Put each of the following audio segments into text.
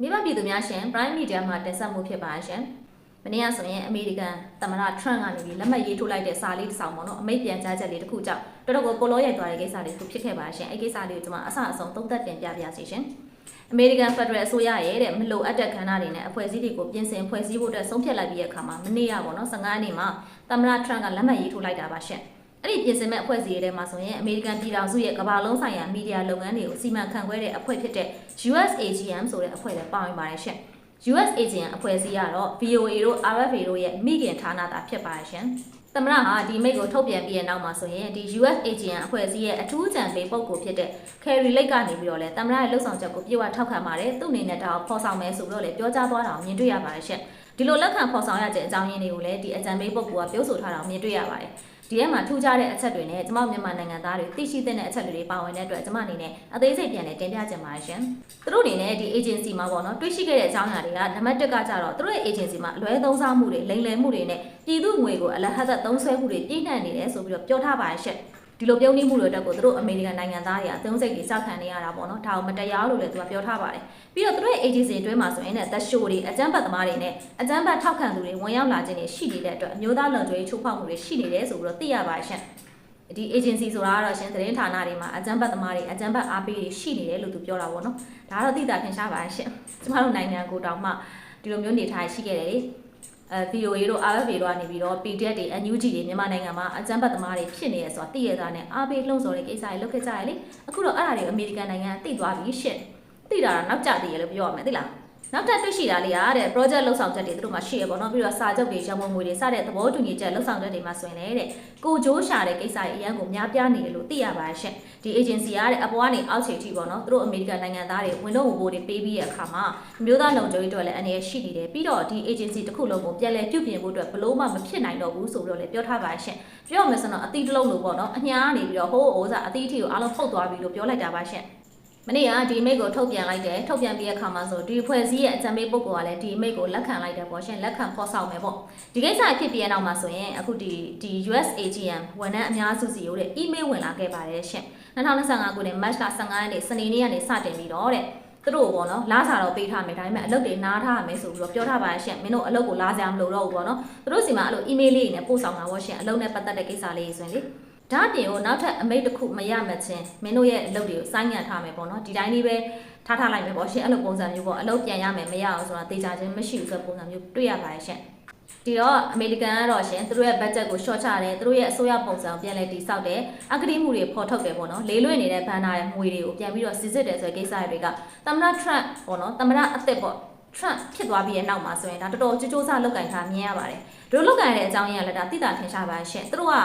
မိဘပြည်သူများရှင် Prime Media မှာတင်ဆက်မှုဖြစ်ပါရှင်။မနေ့ကဆိုရင်အမေရိကန်သမ္မတ Trump ကနေပြီးလက်မှတ်ရေးထိုးလိုက်တဲ့စာလေးတစ်စောင်ပေါ့နော်အမိတ်ပြန်ကြားချက်လေးတစ်ခုကြောင့်တော်တော်ကိုပိုလို့ရိုက်သွားတဲ့ကိစ္စလေးတစ်ခုဖြစ်ခဲ့ပါရှင်။အဲ့ကိစ္စလေးကိုကျွန်မအဆအဆုံးသုံးသပ်တင်ပြပါစီရှင်။အမေရိကန်ဖက်ဒရယ်အစိုးရရဲ့တဲ့မလိုအပ်တဲ့ခန္ဓာတွေနဲ့အဖွဲ့အစည်းတွေကိုပြင်ဆင်ဖွဲ့စည်းဖို့အတွက်ဆုံးဖြတ်လိုက်ပြီးတဲ့အခါမှာမနေ့ကပေါ့နော်15ရက်နေ့မှာသမ္မတ Trump ကလက်မှတ်ရေးထိုးလိုက်တာပါရှင်။ အဲ့ဒီပြင်ဆင်မဲ့အဖွဲ့အစည်းတွေထဲမှာဆိုရင်အမေရိကန်ပြည်ထောင်စုရဲ့ကမ္ဘာလုံးဆိုင်ရာမီဒီယာလုပ်ငန်းတွေကိုစီမံခန့်ခွဲတဲ့အဖွဲ့ဖြစ်တဲ့ USAGM ဆိုတဲ့အဖွဲ့လည်းပါဝင်ပါတယ်ရှင်။ USAGM အဖွဲ့အစည်းကတော့ VOA တို့ RFA တို့ရဲ့မိခင်ဌာနသာဖြစ်ပါတယ်ရှင်။သမ္မတဟာဒီမိတ်ကိုထုတ်ပြန်ပြီးတဲ့နောက်မှာဆိုရင်ဒီ USAGM အဖွဲ့အစည်းရဲ့အထူးအကြံပေးပုဂ္ဂိုလ်ဖြစ်တဲ့ Carrie Lake ကနေပြီးတော့လဲသမ္မတရဲ့လှုပ်ဆောင်ချက်ကိုပြေဝထောက်ခံပါတယ်။သူ့အနေနဲ့ဒါကိုဖော်ဆောင်မယ်ဆိုပြီးတော့လဲပြောကြားသွားတာကိုမြင်တွေ့ရပါတယ်ရှင်။ဒီလိုလက်ခံဖော်ဆောင်ရတဲ့အကြောင်းရင်းတွေကိုလည်းဒီအကြံပေးပုဂ္ဂိုလ်ကပြောဆိုထားတာကိုမြင်တွေ့ရပါတယ်။ ဒီထဲမှာထူးခြားတဲ့အချက်တွေနဲ့ကျမမြန်မာနိုင်ငံသားတွေသိရှိတဲ့အချက်တွေပါဝင်တဲ့အတွက်ကျမအနေနဲ့အသေးစိတ်ပြန်လည်တင်ပြချင်ပါတယ်ရှင်။သူတို့အနေနဲ့ဒီ agency မှာပေါ့နော်တွေ့ရှိခဲ့တဲ့အကြောင်းအရာတွေကနံပါတ်1ကကြတော့သူတို့ရဲ့ agency မှာအလွဲသုံးစားမှုတွေလိမ်လည်မှုတွေနဲ့ပြည်သူငွေကိုအလဟတ်သက်သုံးစွဲမှုတွေပြည့်နှံ့နေတယ်ဆိုပြီးတော့ပြောထားပါတယ်ရှင်။ ဒီလိုပြုံးနှိမှုတွေအတွက်ကိုသူတို့အမေရိကန်နိုင်ငံသားတွေအသုံးစိတ်တွေစောက်ခံနေရတာပေါ့နော်ဒါကိုမတရားလို့လည်းသူကပြောထားပါတယ်ပြီးတော့သူတို့ရဲ့ agency အတွင်းမှာဆိုရင်လည်းသက်ရှိုးတွေအကြမ်းဖက်သမားတွေနဲ့အကြမ်းဖက်ထောက်ခံသူတွေဝင်ရောက်လာခြင်းတွေရှိနေတဲ့အတွက်အမျိုးသားလုံခြုံရေးချိုးဖောက်မှုတွေရှိနေတယ်ဆိုပြီးတော့သိရပါတယ်ရှင်ဒီ agency ဆိုတာကတော့ရှင်သတင်းဌာနတွေမှာအကြမ်းဖက်သမားတွေအကြမ်းဖက်အားပေးတွေရှိနေတယ်လို့သူပြောတာပေါ့နော်ဒါကတော့သိတာထင်ရှားပါရှင်ကျမတို့နိုင်ငံကိုတောင်မှဒီလိုမျိုးနေထိုင်ရှိခဲ့တယ်လေ အဲ VOA တို့ RFA တို့ကနေပြီးတော့ PDF တွေ NUG တွေမြန်မာနိုင်ငံမှာအကြမ်းဖက်သမားတွေဖြစ်နေရဆိုတာသိရတာနဲ့အားပေးလှုံ့ဆော်တဲ့ကိစ္စတွေလုပ်ခဲ့ကြရလေအခုတော့အဲ့ဒါတွေအမေရိကန်နိုင်ငံသိသွားပြီရှင့်သိတာတော့နောက်ကျသေးရလို့ပြောရမယ်သိလား နောက်ထပ်တွေ့ရှိတာလေးကတဲ့ project လှုပ်ဆောင်ချက်တွေသူတို့မှာရှိရပေါ့နော်ပြီးတော့စာချုပ်တွေရမုံငွေတွေစတဲ့သဘောတူညီချက်လှုပ်ဆောင်ချက်တွေမှာဆိုရင်လည်းတဲ့ကိုဂျိုးရှာတဲ့ကိစ္စတွေအရန်ကိုများပြားနေတယ်လို့သိရပါရှင့်ဒီ agency ကတဲ့အပေါ်ကနေအောက်ခြေထိပေါ့နော်သူတို့အမေရိကန်နိုင်ငံသားတွေဝင်တော့ဝင်ဖို့တွေပေးပြီးတဲ့အခါမှာမျိုးသားလုံခြုံရေးအတွက်လည်းအနေရရှိနေတယ်ပြီးတော့ဒီ agency တစ်ခုလုံးကိုပြန်လည်ပြုပြင်ဖို့အတွက်ဘလို့မှမဖြစ်နိုင်တော့ဘူးဆိုပြီးတော့လည်းပြောထားပါရှင့်ပြောရမယ်ဆိုတော့အသီးတစ်လုံးလို့ပေါ့နော်အညာကနေပြီးတော့ဟိုးအိုးစားအသီးအထီကိုအားလုံးဖုတ်သွားပြီလို့ပြောလိုက်တာပါရှင့် မနေ့ကဒီမိတ်ကိုထုတ်ပြန်လိုက်တယ်ထုတ်ပြန်ပြီးတဲ့အခါမှာဆိုဒီဖွဲ့စည်းရဲ့အကြံပေးပုဂ္ဂိုလ်ကလည်းဒီမိတ်ကိုလက်ခံလိုက်တယ်ပေါ့ရှင်လက်ခံဖော်ဆောင်မယ်ပေါ့ဒီကိစ္စဖြစ်ပြီးတဲ့နောက်မှာဆိုရင်အခုဒီဒီ USAGM ဝန်ထမ်းအများစုစီကိုတဲ့ email ဝင်လာခဲ့ပါတယ်ရှင်2025ခုနှစ် March 15ရက်နေ့စနေနေ့ကနေစတင်ပြီးတော့တဲ့သူတို့ပေါ့နော်လာစားတော့ပေးထားမယ်ဒါပေမဲ့အလုပ်တွေနားထားရမယ်ဆိုပြီးတော့ပြောထားပါရှင်မင်းတို့အလုပ်ကိုလာစရာမလိုတော့ဘူးပေါ့နော်သူတို့စီမှာအဲ့လို email လေးတွေနဲ့ပို့ဆောင်တာပေါ့ရှင်အလုပ်နဲ့ပတ်သက်တဲ့ကိစ္စလေးတွေဆိုရင်လေ ဒါအပြင်ကိုနောက်ထပ်အမိတ်တစ်ခုမရမချင်းမင်းတို့ရဲ့အလုပ်တွေကိုစိုင်းငံထားမယ်ပေါ့နော်ဒီတိုင်းလေးပဲထားထားလိုက်မယ်ပေါ့ရှင်အဲ့လိုပုံစံမျိုးပေါ့အလုပ်ပြန်ရမယ်မရအောင်ဆိုတာသိကြခြင်းမရှိဘူးဆိုပုံစံမျိုးတွေ့ရပါတယ်ရှင်ဒီတော့အမေရိကန်ကတော့ရှင်သူတို့ရဲ့ budget ကို short ချတယ်သူတို့ရဲ့အစိုးရပုံစံကိုပြန်လဲတည်ဆောက်တယ်အကတိမှုတွေဖော်ထုတ်တယ်ပေါ့နော်လေးလွင့်နေတဲ့ဘန်နာရဲ့ငွေတွေကိုပြန်ပြီးတော့စစ်စစ်တယ်ဆိုတဲ့ကိစ္စတွေကသမ္မတ Trump ပေါ့နော်သမ္မတအသစ်ပေါ့ Trump ဖြစ်သွားပြီးရဲ့နောက်မှာဆိုရင်ဒါတော်တော်ကြိုးကြိုးစားလုပ်ကင်ထားမြင်ရပါတယ်တို့လုပ်ကင်တဲ့အကြောင်းရင်းကလည်းဒါသိတာထင်ရှားပါရှင်သူတို့က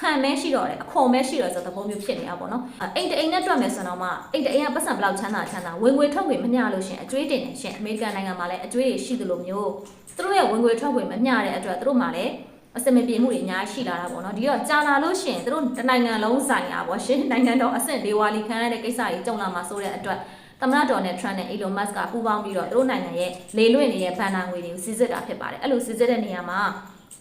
ဟန်မဲရှိတော့တယ်အခွန်မဲရှိတော့ဆိုသဘောမျိုးဖြစ်နေတာပေါ့နော်အိမ်တအိမ်နဲ့တွက်မယ်ဆိုတော့မှအိမ်တအိမ်ကပတ်စံဘလောက်ချမ်းသာချမ်းသာဝင်ငွေထုတ်ငွေမမျှလို့ရှင်အကျွေးတင်နေရှင်အမေရိကန်နိုင်ငံမှာလည်းအကျွေးတွေရှိသလိုမျိုးသူတို့ရဲ့ဝင်ငွေထုတ်ငွေမမျှတဲ့အတွက်သူတို့မှလည်းအစမပြေမှုတွေအများကြီးရှိလာတာပေါ့နော်ဒီတော့ကြာလာလို့ရှင်သူတို့တနိုင်ငံလုံးဆိုင်ရာပေါ့ရှင်နိုင်ငံတော်အဆင့်ဒေဝါလီခံရတဲ့ကိစ္စတွေကြုံလာမှာဆိုတဲ့အတွက်သမ္မတဒေါ်နယ်ထရန့်နဲ့ Elon Musk ကပူးပေါင်းပြီးတော့သူတို့နိုင်ငံရဲ့လေလွင့်နေတဲ့ဘဏ္ဍာငွေတွေကိုစစ်စစ်တာဖြစ်ပါတယ်အဲ့လိုစစ်စစ်တဲ့နေရာမှာ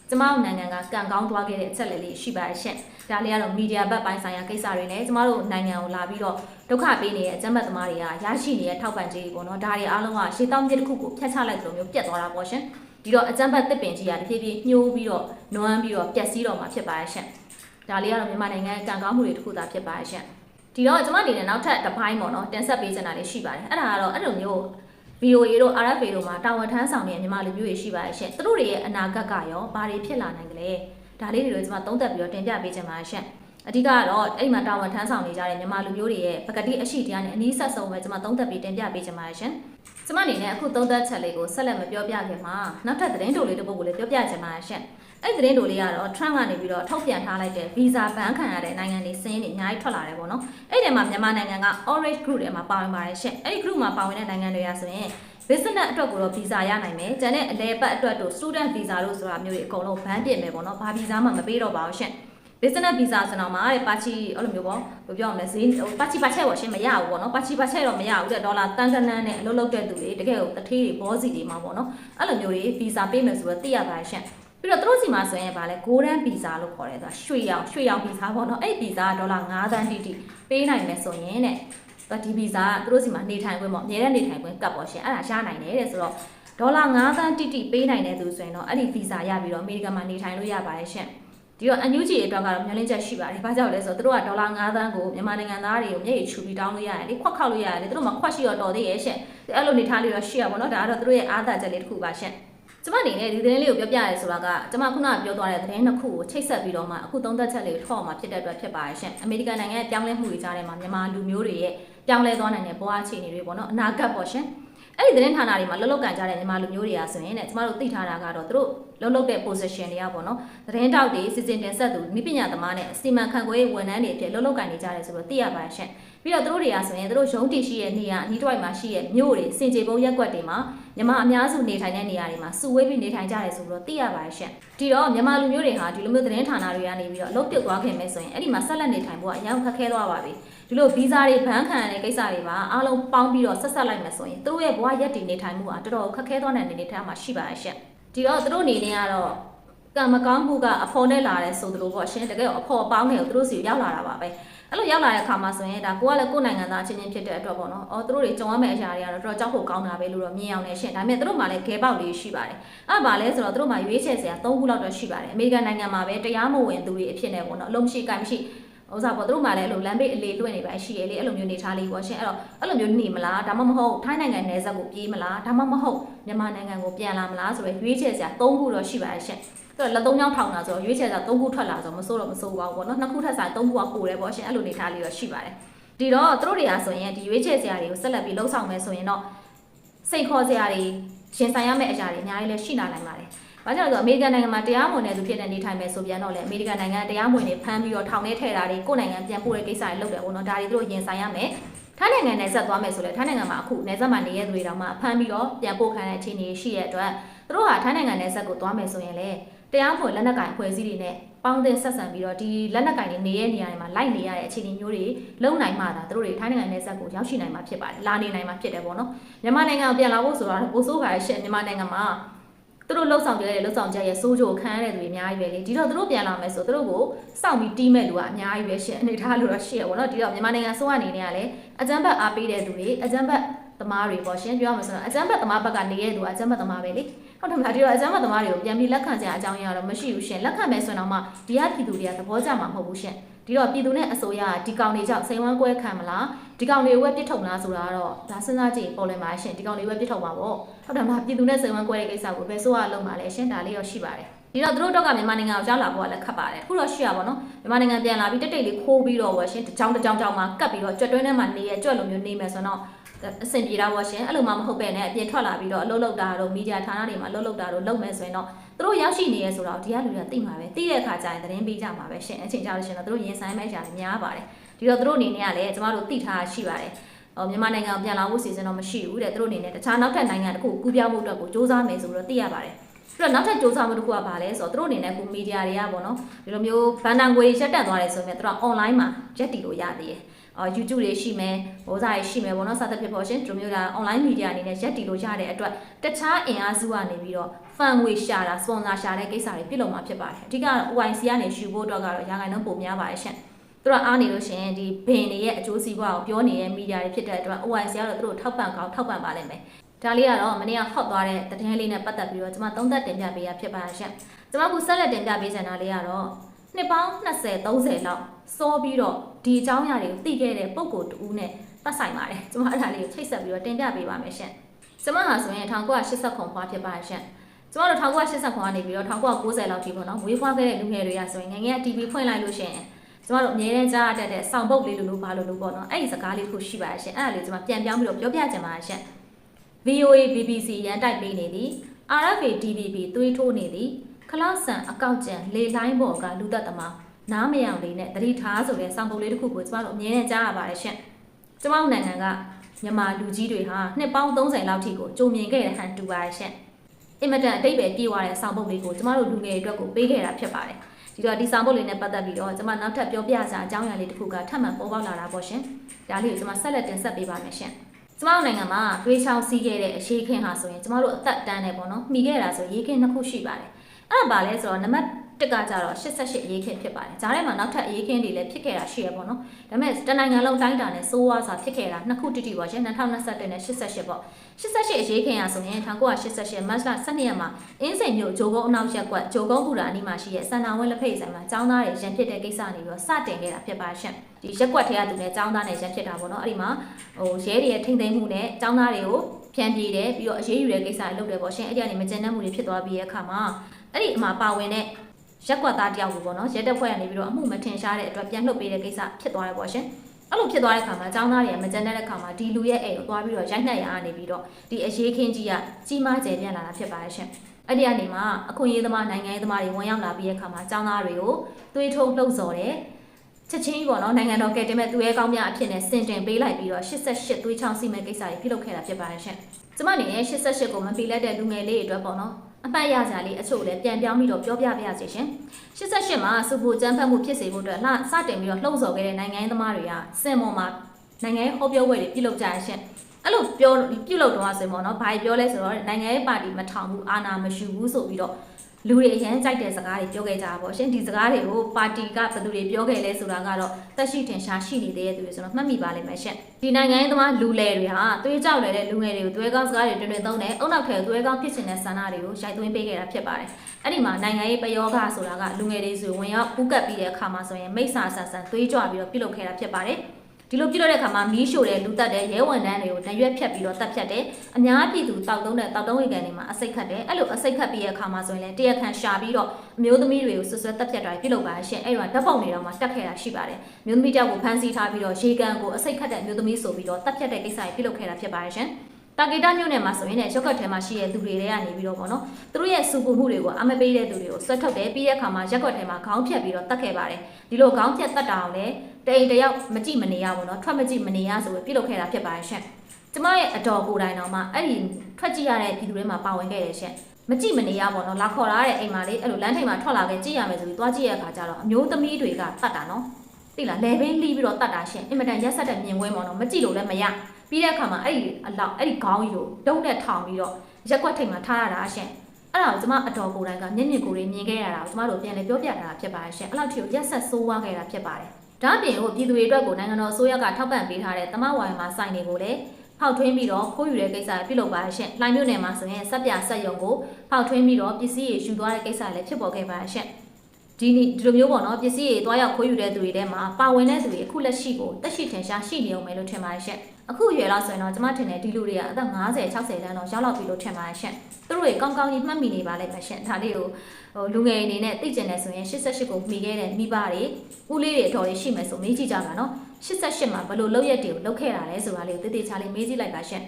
ကျမတို့နိုင်ငံကကံကောင်းသွားခဲ့တဲ့အချက်လက်လေးရှိပါရှင့်ဒါလေးကတော့မီဒီယာဘက်ပိုင်းဆိုင်ရာကိစ္စတွေနဲ့ကျမတို့နိုင်ငံကိုလာပြီးတော့ဒုက္ခပေးနေတဲ့အကြမ်းဖက်သမားတွေကရရှိနေတဲ့ထောက်ပံ့ကြေးတွေပေါ့နော်ဒါတွေအားလုံးကရှေးတောင်းပြစ်တစ်ခုကိုဖျက်ချလိုက်သလိုမျိုးပြတ်သွားတာပေါ့ရှင်ဒီတော့အကြမ်းဖက်တစ်ပင်ကြီးကတဖြည်းဖြည်းညှိုးပြီးတော့နွမ်းပြီးတော့ပျက်စီးတော့မှာဖြစ်ပါရဲ့ရှင်ဒါလေးကတော့မြန်မာနိုင်ငံကံကောင်းမှုတွေတစ်ခုသာဖြစ်ပါရဲ့ရှင်ဒီတော့ကျမအနေနဲ့နောက်ထပ်တစ်ပိုင်းပေါ့နော်တင်ဆက်ပေးချင်တာလေးရှိပါတယ်အဲ့ဒါကတော့အဲ့လိုမျိုး VOA တို့ RFA တို့မှာတာဝန်ထမ်းဆောင်နေတဲ့မြန်မာလူမျိုးတွေရှိပါရဲ့ရှင်သူတို့တွေရဲ့အနာဂတ်ကရောဘာတွေဖြစ်လာနိုင်ကြလဲဒါလေးတွေကိုကျွန်မသုံးသပ်ပြီးတော့တင်ပြပေးချင်ပါရှင်အဓိကတော့အဲ့မှာတာဝန်ထမ်းဆောင်နေကြတဲ့မြန်မာလူမျိုးတွေရဲ့ပကတိအရှိတရားနဲ့အနည်းဆက်ဆုံးပဲကျွန်မသုံးသပ်ပြီးတင်ပြပေးချင်ပါရှင်ကျွန်မအနေနဲ့အခုသုံးသပ်ချက်လေးကိုဆက်လက်မပြောပြခင်မှာနောက်ထပ်သတင်းတိုလေးတစ်ပုဒ်ကိုလည်းပြောပြချင်ပါရှင် အဲ့ဒီသတင်းတိုလေးကတော့ Trump ကနေပြီးတော့ထုတ်ပြန်ထားလိုက်တဲ့ visa ban ခံရတဲ့နိုင်ငံတွေစင်းတွေအများကြီးထွက်လာတယ်ပေါ့နော်အဲ့ဒီမှာမြန်မာနိုင်ငံက Orange Group ထဲမှာပါဝင်ပါတယ်ရှင်အဲ့ဒီ group မှာပါဝင်တဲ့နိုင်ငံတွေကဆိုရင် business အတွက်ကိုတော့ visa ရနိုင်မယ်။ကျန်တဲ့အလဲပတ်အတွက်တို့ student visa လို့ဆိုတာမျိုးတွေအကုန်လုံးဘန်းပြစ်မယ်ပေါ့နော်။ဘာ visa မှမပေးတော့ပါဘူးရှင်။ business visa ဆိုတော့မှတဲ့ပါချီအဲ့လိုမျိုးပေါ့ဘယ်ပြောမလဲဈေးပါချီပါချက်ပေါ့ရှင်မရဘူးပေါ့နော်။ပါချီပါချက်တော့မရဘူးတဲ့ဒေါ်လာတန်ကနန်းနဲ့အလုပ်လုပ်တဲ့သူတွေတကယ်ကိုတထေးတွေဘောစီတွေမှာပေါ့နော်။အဲ့လိုမျိုးတွေ visa ပေးမယ်ဆိုတော့သိရပါရှင်။ ပြီးတော့သူတို့စီမှာဆိုရင်ဗာလဲ golden visa လို့ခေါ်တယ်ဆိုတာရွှေရောင်ရွှေရောင် visa ပေါ့နော်အဲ့ visa ဒေါ်လာ9သန်းတိတိပေးနိုင်မယ်ဆိုရင်တဲ့တော့ဒီဗီဇာကသူတို့စီမှာနေထိုင်ခွင့်ပေါ့အမြဲတမ်းနေထိုင်ခွင့်ကတ်ပေါ့ရှင်အဲ့ဒါရနိုင်တယ်တဲ့ဆိုတော့ဒေါ်လာ9သန်းတိတိပေးနိုင်တဲ့သူဆိုရင်တော့အဲ့ဒီဗီဇာရပြီးတော့အမေရိကန်မှာနေထိုင်လို့ရပါတယ်ရှင်ဒီတော့အန်ယူဂျီအတွက်ကတော့မျှော်လင့်ချက်ရှိပါတယ်။ဘာကြောင့်လဲဆိုတော့သူတို့ကဒေါ်လာ9သန်းကိုမြန်မာနိုင်ငံသားတွေကိုမျက်ရည်ချူပြီးတောင်းလို့ရတယ်လေခွက်ခောက်လို့ရတယ်လေသူတို့မှာခွက်ရှိတော့တော်သေးရဲ့ရှင်။အဲ့လိုနေထားလေးတော့ရှိရပါတော့ဒါကတော့သူတို့ရဲ့အားသာချက်လေးတစ်ခုပါရှင်။ ကျမအနေနဲ့ဒီသတင်းလေးကိုပြောပြရဲဆိုတာကကျမခုနကပြောသွားတဲ့သတင်းနှစ်ခုကိုချိတ်ဆက်ပြီးတော့မှအခုသုံးသက်ချက်လေးကိုထောက်အောင်မှာဖြစ်တဲ့အတွက်ဖြစ်ပါရဲ့ရှင်။အမေရိကန်နိုင်ငံရဲ့ပြောင်းလဲမှုတွေကြားထဲမှာမြန်မာလူမျိုးတွေရဲ့ပြောင်းလဲသွားနိုင်တဲ့ဘဝအခြေအနေတွေပေါ့နော်အနာဂတ်ပေါ့ရှင်။အဲ့ဒီသတင်းဌာနတွေမှာလှုပ်လှုပ်ကန်ကြတဲ့မြန်မာလူမျိုးတွေကဆိုရင်ねကျမတို့သိထားတာကတော့သူတို့လှုပ်လှုပ်တဲ့ position တွေကပေါ့နော်သတင်းတောက်တွေစီစဉ်တင်ဆက်သူမိပညာသမားနဲ့အစီမံခန့်ခွဲရေးဝန်ထမ်းတွေအဖြစ်လှုပ်လှုပ်ကန်နေကြတယ်ဆိုတော့သိရပါရှင့်ပြီးတော့သူတို့တွေကဆိုရင်သူတို့ရုံးတည်ရှိရဲ့နေရာအနီးတစ်ဝိုက်မှာရှိရဲ့မြို့တွေစင်ကြေပုံရက်ကွက်တွေမှာ မြန်မာအများစုနေထိုင်တဲ့နေရာတွေမှာစုဝေးပြီးနေထိုင်ကြတယ်ဆိုတော့သိရပါရှင့်ဒီတော့မြန်မာလူမျိုးတွေဟာဒီလိုမျိုးသတင်းဌာနတွေကနေပြီးတော့အလုပ်ပြုတ်သွားခင်မဲ့ဆိုရင်အဲ့ဒီမှာဆက်လက်နေထိုင်ဖို့ကအရင်ခက်ခဲသွားပါပြီဒီလိုဗီဇာတွေဘန်းခံရတဲ့ကိစ္စတွေပါအားလုံးပေါင်းပြီးတော့ဆက်ဆက်လိုက်မယ်ဆိုရင်သူတို့ရဲ့ဘဝရက်တည်နေထိုင်မှုကတော်တော်ခက်ခဲသွားတဲ့အနေအထားမှာရှိပါရှင့်ဒီတော့သူတို့အနေနဲ့ကတော့ကံမကောင်းမှုကအဖော်နဲ့လာတယ်ဆိုသလိုပေါ့ရှင်တကယ်တော့အဖော်ပေါင်းတယ်ကိုသူတို့စီရောက်လာတာပါပဲ အဲ့လိုရောက်လာတဲ့အခါမှာဆိုရင်ဒါကိုကလည်းကိုယ်နိုင်ငံသားအချင်းချင်းဖြစ်တဲ့အတွက်ပေါ့နော်အော်သူတို့တွေကြုံရမယ့်အရာတွေကတော့တော်တော်ကြောက်ဖို့ကောင်းတာပဲလို့တော့မြင်အောင်နေရှင်ဒါပေမဲ့သူတို့မှလည်းဂဲပေါက်လေးရှိပါတယ်အဲ့ဒါပါလဲဆိုတော့သူတို့မှရွေးချယ်စရာ၃ခုလောက်တော့ရှိပါတယ်အမေရိကန်နိုင်ငံမှာပဲတရားမဝင်သူတွေအဖြစ်နဲ့ပေါ့နော်အလုံးမရှိကံမရှိ ဥစားပေါ့သူတို့မှလည်းအဲ့လိုလမ်းဘေးအလေလွင့်နေပါရှိရလေအဲ့လိုမျိုးနေထားလေးပေါ့ရှင်အဲ့တော့အဲ့လိုမျိုးနေမလားဒါမှမဟုတ်ထိုင်းနိုင်ငံနယ်စပ်ကိုပြေးမလားဒါမှမဟုတ်မြန်မာနိုင်ငံကိုပြန်လာမလားဆိုရယ်ရွေးချယ်စရာ၃ခုတော့ရှိပါတယ်ရှင်အဲ့တော့လက်သုံးချောင်းထောင်တာဆိုတော့ရွေးချယ်တာ၃ခုထွက်လာဆိုတော့မစိုးတော့မစိုးပါဘူးပေါ့နော်နှစ်ခုထပ်စား၃ခုကပိုတယ်ပေါ့ရှင်အဲ့လိုနေထားလေးတော့ရှိပါတယ်ဒီတော့သူတို့တွေကဆိုရင်ဒီရွေးချယ်စရာတွေကိုဆက်လက်ပြီးလှုပ်ဆောင်မယ်ဆိုရင်တော့စိတ်ခေါ်စရာတွေရှင်ဆိုင်ရမယ့်အရာတွေအများကြီးလည်းရှိလာနိုင်ပါတယ်။ ဘာကြောင့်လဲဆိုတော့အမေရိကန်နိုင်ငံမှာတရားမဝင်တဲ့သူဖြစ်တဲ့နေထိုင်မယ်ဆိုပြန်တော့လေအမေရိကန်နိုင်ငံတရားမဝင်တွေဖမ်းပြီးတော့ထောင်ထဲထည့်တာတွေကိုယ့်နိုင်ငံပြန်ပို့တဲ့ကိစ္စတွေလုပ်တယ်ပေါ့နော်။ဒါတွေသူတို့ရင်ဆိုင်ရမယ်။ထိုင်းနိုင်ငံနယ်ဆက်သွားမယ်ဆိုလေထိုင်းနိုင်ငံမှာအခုနယ်ဆက်မှာနေရတဲ့သူတွေတောင်မှဖမ်းပြီးတော့ပြန်ပို့ခံတဲ့အခြေအနေရှိတဲ့အတွက်သူတို့ဟာထိုင်းနိုင်ငံနယ်ဆက်ကိုသွားမယ်ဆိုရင်လေတရားမဝင်လက်နက်ကင်အဖွဲ့အစည်းတွေနဲ့ပေါင်းတဲ့ဆက်ဆံပြီးတော့ဒီလက်နက်ကင်တွေနေရနေရာတွေမှာလိုက်နေရတဲ့အခြေအနေမျိုးတွေလုံနိုင်မှသာသူတို့တွေထိုင်းနိုင်ငံနယ်ဆက်ကိုရောက်ရှိနိုင်မှာဖြစ်ပါတယ်။လာနေနိုင်မှာဖြစ်တယ်ပေါ့နော်။မြန်မာနိုင်ငံကိုပြန်လာဖို့ဆိုတော့ပိုဆိုးပါရဲ့ရှင့်မြန်မာနိုင်ငံမှာ သူတို့လှုပ်ဆောင်ကြတဲ့လှုပ်ဆောင်ချက်ရဲ့စိုးကြိုခံရတဲ့သူတွေအများကြီးပဲလေဒီတော့သူတို့ပြန်လာမယ်ဆိုသူတို့ကိုစောင့်ပြီးတီးမဲ့လူကအများကြီးပဲရှင့်အနေထားလို့တော့ရှိရပါတော့ဒီတော့မြန်မာနိုင်ငံဆိုအနေနဲ့ကလည်းအကြမ်းဖက်အားပေးတဲ့သူတွေအကြမ်းဖက်သမားတွေပေါ့ရှင်ပြောရမှာဆိုတော့အကြမ်းဖက်သမားဘက်ကနေရတဲ့သူကအကြမ်းဖက်သမားပဲလေဟုတ်တယ်မလားဒီတော့အကြမ်းဖက်သမားတွေကိုပြန်ပြီးလက်ခံကြအကြောင်းရတော့မရှိဘူးရှင်လက်ခံမယ်ဆိုရင်တော့မှဒီကပြည်သူတွေကသဘောကျမှာမဟုတ်ဘူးရှင် ဒီတော့ပြည်သူနဲ့အစိုးရဒီကောင်တွေကြောင့်စိန်ဝမ်းကွဲခံမလားဒီကောင်တွေဝက်ပြစ်ထုတ်မလားဆိုတာတော့ဒါစဉ်းစားကြည့်ပေါ်လည်ပါရှင်ဒီကောင်တွေဝက်ပြစ်ထုတ်ပါပေါ့ဟုတ်တယ်မလားပြည်သူနဲ့စိန်ဝမ်းကွဲတဲ့ကိစ္စကိုဘယ်ဆိုရလုံးပါလဲရှင်ဒါလေးရောရှိပါတယ်ဒီတော့သူတို့တော့ကမြန်မာနိုင်ငံကိုရောက်လာဖို့ကလည်းခက်ပါတယ်အခုတော့ရှိရပါတော့မြန်မာနိုင်ငံပြန်လာပြီးတက်တိတ်လေးခိုးပြီးတော့ဝယ်ရှင်တကြောင်တကြောင်ကြောင်မှာကတ်ပြီးတော့ကြွက်တွင်းထဲမှာနေရကြွက်လိုမျိုးနေမယ်ဆိုတော့ အဆင်ပြေတာပေါ့ရှင်အဲ့လိုမှမဟုတ်ပဲねအပြင်ထွက်လာပြီးတော့အလုပ်လုပ်တာတို့မီဒီယာဌာနတွေမှာအလုပ်လုပ်တာတို့လုပ်မယ်ဆိုရင်တော့သူတို့ရောက်ရှိနေရဲဆိုတော့ဒီကလူတွေကသိမှာပဲသိတဲ့အခါကျရင်သတင်းပေးကြမှာပဲရှင်အချိန်ကြာလို့ရှင်တော့သူတို့ရင်ဆိုင်မဲ့ကြာလည်းများပါတယ်ဒီတော့သူတို့အနေနဲ့ကလည်းကျမတို့သိထားရှိပါတယ်ဟိုမြန်မာနိုင်ငံကိုပြန်လာဖို့စီစဉ်တော့မရှိဘူးတဲ့သူတို့အနေနဲ့တခြားနောက်ထပ်နိုင်ငံတခုကူးပြောင်းမှုအတွက်ကိုစူးစမ်းမယ်ဆိုတော့သိရပါတယ်ဆိုတော့နောက်ထပ်စူးစမ်းမှုတစ်ခုကဘာလဲဆိုတော့သူတို့အနေနဲ့ကိုမီဒီယာတွေကပေါ့နော်ဒီလိုမျိုးဘန်ဒန်ငွေရက်တက်သွားတယ်ဆိုရင်သူတို့ online မှာရက်တည်လို့ရသေးတယ် YouTube တွေရှိမယ်ဟိုစားတွေရှိမယ်ပေါ့နော်စသဖြင့်ပေါ့ရှင်ဒီလိုမျိုးဒါ online media အနေနဲ့ရက်တည်လို့ရတဲ့အတွက်တခြားအင်အားစုကနေပြီးတော့ fan ငွေရှာတာ sponsor ရှာတဲ့ကိစ္စတွေပြုလုပ်မှာဖြစ်ပါတယ်အဓိကတော့ OIC ကနေယူဖို့အတွက်ကတော့ရာခိုင်နှုန်းပိုများပါတယ်ရှင်သူတို့အားနေလို့ရှိရင်ဒီဘင်တွေရဲ့အကျိုးစီးပွားကိုပြောနေတဲ့ media တွေဖြစ်တဲ့အတွက် OIC ကတော့သူတို့ထောက်ပံ့ကောင်းထောက်ပံ့ပါလိမ့်မယ်ဒါလေးကတော့မနေ့ကဟော့သွားတဲ့သတင်းလေးနဲ့ပတ်သက်ပြီးတော့ကျွန်မသုံးသပ်တင်ပြပေးရဖြစ်ပါရှင်ကျွန်မကဆက်လက်တင်ပြပေးချင်တာလေးကတော့နှစ်ပေါင်း20 30လောက်စောပြီးတော့ ဒီအကြောင်းအရာတွေကိုသိခဲ့တဲ့ပုံကိုတူးနဲ့ပတ်ဆိုင်ပါတယ်ကျွန်မအဲ့ဒါလေးကိုချိတ်ဆက်ပြီးတော့တင်ပြပေးပါမယ်ရှင်ကျွန်မဟာဆိုရင်1980ခုဖွားဖြစ်ပါရှင်ကျမတို့1980ခွန်ကနေပြီးတော့1990လောက်ထိပေါ့နော်ဝေးဖွားခဲ့တဲ့လူငယ်တွေကဆိုရင်ငငယ်က TV ဖွင့်လိုက်လို့ရှိရင်ကျမတို့အမြဲတမ်းကြားရတတ်တဲ့စောင်ပုတ်လေးလိုလိုပါလို့လို့ပေါ့နော်အဲ့ဒီစကားလေးတစ်ခုရှိပါတယ်ရှင်အဲ့ဒါလေးကျမပြန်ပြောင်းပြီးတော့ပြောပြချင်ပါတယ်ရှင် VOA BBC ရန်တိုက်ပေးနေသည် RFA DVB သွေးထိုးနေသည်ခလောက်ဆန်အကောက်ကျန်လေလိုင်းပေါ်ကလူသက်သမား နားမယောင်လေးနဲ့တတိထားဆိုတဲ့စောင်ပုတ်လေးတစ်ခုကိုကျမတို့အမြဲတမ်းကြားရပါတယ်ရှင်ကျမတို့နိုင်ငံကမြန်မာလူကြီးတွေဟာနှစ်ပေါင်း30လောက်ထိကိုကြုံမြင်ခဲ့တဲ့ဟန်တူပါတယ်ရှင်အင်မတန်အတိတ်ပဲပြေးသွားတဲ့စောင်ပုတ်လေးကိုကျမတို့လူငယ်တွေအတွက်ကိုပေးခဲ့တာဖြစ်ပါတယ်ဒီတော့ဒီဆောင်ပုတ်လေးနဲ့ပတ်သက်ပြီးတော့ကျွန်မနောက်ထပ်ပြောပြစာအကြောင်းအရာလေးတစ်ခုကထပ်မံပေါ်ပေါက်လာတာပေါ့ရှင်။ဒါလေးကိုကျွန်မဆက်လက်တင်ဆက်ပေးပါမယ်ရှင်။ကျွန်မတို့နိုင်ငံမှာတွေးချောင်းစီးခဲ့တဲ့အရှိခင်ဟာဆိုရင်ကျွန်မတို့အသက်တန်းနေပေါ့နော်။မှီခဲ့တာဆိုရေခင်နှစ်ခုရှိပါတယ်။အဲ့ဒါပါလဲဆိုတော့နံပါတ် တစ်ကကြတော့88အရေးခင်းဖြစ်ပါတယ်ဂျားထဲမှာနောက်ထပ်အရေးခင်းတွေလည်းဖြစ်ခဲ့တာရှိရပေါ့နော်ဒါပေမဲ့တနိုင်ငံလုံးတိုင်းတာနဲ့စိုးဝါစာဖြစ်ခဲ့တာနှစ်ခုတိတိပါရှင်2021နဲ့88ပေါ့88အရေးခင်းရဆိုရင်1988မတ်လ12ရက်မှာအင်းစိန်မြို့ဂျိုကုန်းအနောက်ရက်ကွက်ဂျိုကုန်းဘူတာအနီးမှာရှိတဲ့စန္ဒာဝင်းလက်ဖက်ဆိုင်မှာကျောင်းသားတွေရန်ဖြစ်တဲ့ကိစ္စနေပြီးတော့စတင်ခဲ့တာဖြစ်ပါရှင်ဒီရက်ကွက်ထဲကသူနဲ့ကျောင်းသားနဲ့ရန်ဖြစ်တာပေါ့နော်အဲ့ဒီမှာဟိုရဲတွေရဲ့ထိမ့်သိမ်းမှုနဲ့ကျောင်းသားတွေကိုပြန်ပြေးတယ်ပြီးတော့အရေးယူတဲ့ကိစ္စတွေလုပ်တယ်ပေါ့ရှင်အဲ့ဒီကနေမကျန်တဲ့မှုတွေဖြစ်သွားပြီးရဲ့အခါမှာအဲ့ဒီအမှာပါဝင်တဲ့ ရက်ကွက်သားတယောက်ကိုပေါ့နော်ရဲတပ်ဖွဲ့ကနေပြီးတော့အမှုမထင်ရှားတဲ့အတွက်ပြန်လှုပ်ပေးတဲ့ကိစ္စဖြစ်သွားတယ်ပေါ့ရှင်အဲ့လိုဖြစ်သွားတဲ့ခါမှာចောင်းသားတွေကမကြမ်းတဲ့ခါမှာဒီလူရဲ့အိမ်ကိုသွားပြီးတော့ရိုက်နှက်ရအနေပြီးတော့ဒီအရေးခင်းကြီးကကြီးမားကျယ်ပြန့်လာတာဖြစ်ပါတယ်ရှင်အဲ့ဒီကနေမှအခွင့်အရေးသမားနိုင်ငံရေးသမားတွေဝင်ရောက်လာပြီးတဲ့ခါမှာចောင်းသားတွေကိုသွေးထုတ်လှုပ်ဆော်တယ်ချက်ချင်းကြီးပေါ့နော်နိုင်ငံတော်ကဲတင်မဲ့သူရဲကောင်းများအဖြစ်နဲ့စင်တင်ပေးလိုက်ပြီးတော့88သွေးချောင်းစီမဲ့ကိစ္စတွေပြုလုပ်ခဲ့တာဖြစ်ပါတယ်ရှင်ကျမအနေနဲ့88ကိုမပီလက်တဲ့လူငယ်လေးတွေအတွက်ပေါ့နော် အပတ်ရကြလေးအချို့လည်းပြန်ပြောင်းပြီးတော့ပြောပြပြစေရှင်88မှာစူပူကျန်းဖတ်မှုဖြစ်စေဖို့အတွက်လှစတင်ပြီးတော့လှုံ့ဆော်ခဲ့တဲ့နိုင်ငံရေးသမားတွေကစင်ပေါ်မှာနိုင်ငံရေးဟောပြောပွဲတွေပြုလုပ်ကြရရှင်အဲ့လိုပြောပြုလုပ်တော့ဆိုရင်ပေါ့နော်ဘာပြောလဲဆိုတော့နိုင်ငံရေးပါတီမထောင်ဘူးအာဏာမရှိဘူးဆိုပြီးတော့ လူတွေအရန်ကြိုက်တဲ့စကားတွေပြောခဲ့ကြတာပေါ့ရှင်ဒီစကားတွေကိုပါတီကဘယ်သူတွေပြောခဲ့လဲဆိုတာကတော့သက်ရှိတင်ရှားရှိနေတဲ့သူတွေဆိုတော့မှတ်မိပါလိမ့်မယ်ရှင်ဒီနိုင်ငံရေးသမားလူလဲတွေဟာသွေးကြောက်လဲတဲ့လူငယ်တွေကိုသွေးကောင်းစကားတွေတွင်တွင်သုံးတယ်အုံနောက်ထဲသွေးကောင်းဖြစ်ခြင်းတဲ့ဆန္ဒတွေကိုရိုက်သွင်းပေးခဲ့တာဖြစ်ပါတယ်အဲ့ဒီမှာနိုင်ငံရေးပယောဂဆိုတာကလူငယ်တွေဆိုဝင်ရောက်ပူးကပ်ပြီးတဲ့အခါမှာဆိုရင်မိစ္ဆာဆန်ဆန်သွေးကြွပြီးတော့ပြုလုပ်ခဲ့တာဖြစ်ပါတယ် ဒီလိုပြလို့တဲ့ခါမှာမီးရှို့တဲ့လူတက်တဲ့ရဲဝန်တန်းတွေကိုနှရွက်ဖြတ်ပြီးတော့တက်ဖြတ်တယ်အများပြည်သူတောက်တုံးတဲ့တောက်တုံးဝေကန်တွေမှာအစိတ်ခတ်တယ်အဲ့လိုအစိတ်ခတ်ပြီးတဲ့အခါမှာဆိုရင်လည်းတရက်ခန့်ရှာပြီးတော့အမျိုးသမီးတွေကိုဆွဆွဲတက်ဖြတ်တာပြုလုပ်ပါရှင်အဲ့တော့ဓာတ်ပုံတွေတော့မှတက်ခဲ့တာရှိပါတယ်မျိုးသမီးတယောက်ကိုဖမ်းဆီးထားပြီးတော့ရေကန်ကိုအစိတ်ခတ်တဲ့မျိုးသမီးဆိုပြီးတော့တက်ဖြတ်တဲ့ကိစ္စတွေပြုလုပ်ခဲ့တာဖြစ်ပါတယ်ရှင်တာဂီတာမြို့နယ်မှာဆိုရင်လည်းရုပ်ကတ်ထဲမှာရှိတဲ့သူတွေတွေကနေပြီးတော့ပေါ့နော်သူတို့ရဲ့စူပူမှုတွေကိုအမပေးတဲ့သူတွေကိုဆွတ်ထုတ်တယ်ပြီးတဲ့အခါမှာရက်ကွက်ထဲမှာခေါင်းဖြတ်ပြီးတော့တတ်ခဲ့ပါတယ်ဒီလိုခေါင်းဖြတ်တတ်တာအောင်လည်း တိန်တယောက်မကြည့်မနေရဘူးเนาะထွက်မကြည့်မနေရဆိုပြီးပြုလုပ်ခဲ့တာဖြစ်ပါတယ်ရှင်ကျမရဲ့အတော်ကိုယ်တိုင်တော့မှအဲ့ဒီထွက်ကြည့်ရတဲ့ပြည်သူတွေမှာပါဝင်ခဲ့တယ်ရှင်မကြည့်မနေရပါတော့လာခေါ်လာတဲ့အိမ်မှာလေအဲ့လိုလမ်းထိပ်မှာထွက်လာခဲ့ကြည့်ရမယ်ဆိုပြီးသွားကြည့်ရတဲ့အခါကျတော့အမျိုးသမီးတွေကတတ်တာနော်သိလားလေဘင်းလှီးပြီးတော့တတ်တာရှင်အင်မတန်ရက်ဆက်တဲ့မြင်ကွင်းပေါ့နော်မကြည့်လို့လည်းမရပြီးတဲ့အခါမှာအဲ့ဒီအလောက်အဲ့ဒီခေါင်းကြီးကိုဒုံနဲ့ထောင်ပြီးတော့ရက်ကွက်ထိပ်မှာထားရတာရှင်အဲ့ဒါကိုကျမအတော်ကိုယ်တိုင်ကမျက်မြင်ကိုယ်တွေမြင်ခဲ့ရတာကိုကျမတို့ပြန်လေပြောပြထားတာဖြစ်ပါတယ်ရှင်အဲ့လောက်ထိကိုရက်ဆက်ဆိုးဝါးခဲ့တာဖြစ်ပါတယ် ဒါအပြင်ကိုပြည်သူတွေအတွက်ကိုနိုင်ငံတော်အစိုးရကထောက်ပံ့ပေးထားတဲ့တမဝိုင်မှာစိုင်တွေကိုလည်းဖောက်ထွင်းပြီးတော့ခိုးယူတဲ့ကိစ္စပြုလုပ်ပါရှင့်။လိုင်မြို့နယ်မှာဆိုရင်စက်ပြဆက်ယုံကိုဖောက်ထွင်းပြီးတော့ပစ္စည်းတွေယူသွားတဲ့ကိစ္စလည်းဖြစ်ပေါ်ခဲ့ပါရှင့်။ ဒီနေ့ဒီလိုမျိုးပေါ့နော်ပစ္စည်းတွေတွားရောက်ခိုးယူတဲ့သူတွေထဲမှာပါဝင်တဲ့သူတွေအခုလက်ရှိကိုတက်ရှိထင်ရှားရှိနေအောင်မယ်လို့ထင်ပါတယ်ရှင့်။အခုရွယ်လောက်ဆိုရင်တော့ကျမထင်တယ်ဒီလူတွေကအသက်50 60တန်းတော့ရောက်လောက်ပြီလို့ထင်ပါတယ်ရှင့်။သူတို့တွေကောင်းကောင်းကြီးမှတ်မိနေပါလိမ့်မယ်ရှင့်။ဒါလေးကိုဟိုလူငယ်အနေနဲ့သိကျင်နေဆိုရင်88ကိုမိခဲ့တဲ့မိဘတွေဦးလေးတွေအတော်တွေရှိမယ်ဆိုမေးကြည့်ကြပါနော်88မှာဘယ်လိုလုပ်ရက်တွေကိုလုပ်ခဲ့တာလဲဆိုတာလေးကိုတည်တည်ချာလေးမေးကြည့်လိုက်ပါရှင့်